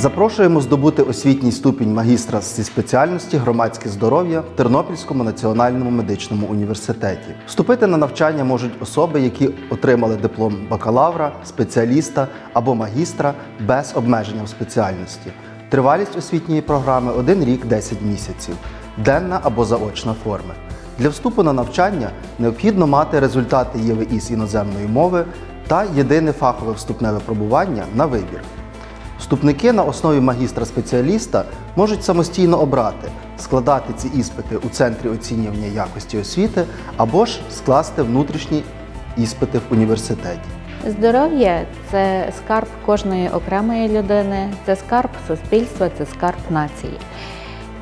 Запрошуємо здобути освітній ступінь магістра зі спеціальності громадське здоров'я в Тернопільському національному медичному університеті. Вступити на навчання можуть особи, які отримали диплом бакалавра, спеціаліста або магістра без обмеження в спеціальності. Тривалість освітньої програми 1 рік 10 місяців, денна або заочна форми. Для вступу на навчання необхідно мати результати ЄВІ з іноземної мови та єдине фахове вступне випробування на вибір. Вступники на основі магістра-спеціаліста можуть самостійно обрати, складати ці іспити у центрі оцінювання якості освіти або ж скласти внутрішні іспити в університеті. Здоров'я це скарб кожної окремої людини, це скарб суспільства, це скарб нації.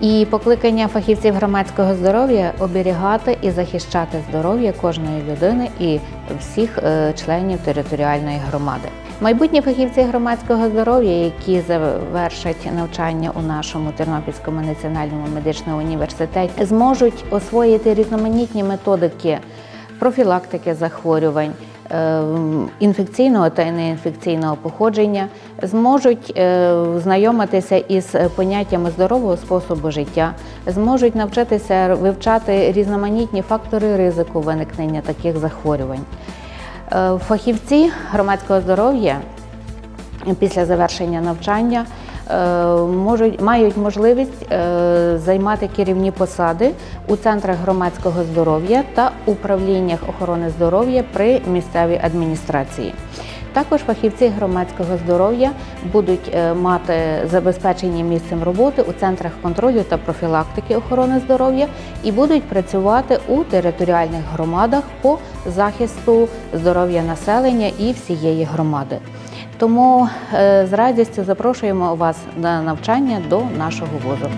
І покликання фахівців громадського здоров'я оберігати і захищати здоров'я кожної людини і всіх е, членів територіальної громади. Майбутні фахівці громадського здоров'я, які завершать навчання у нашому Тернопільському національному медичному університеті, зможуть освоїти різноманітні методики профілактики захворювань, інфекційного та неінфекційного походження, зможуть е, знайомитися із поняттями здорового способу життя, зможуть навчитися вивчати різноманітні фактори ризику виникнення таких захворювань. Е, Фахівці громадського здоров'я після завершення навчання е, можуть мають можливість е, займати керівні посади у центрах громадського здоров'я та управліннях охорони здоров'я при місцевій адміністрації. Також фахівці громадського здоров'я будуть е, мати забезпечені місцем роботи у центрах контролю та профілактики охорони здоров'я і будуть працювати у територіальних громадах по захисту здоров'я населення і всієї громади. Тому е, з радістю запрошуємо вас на навчання до нашого вузу.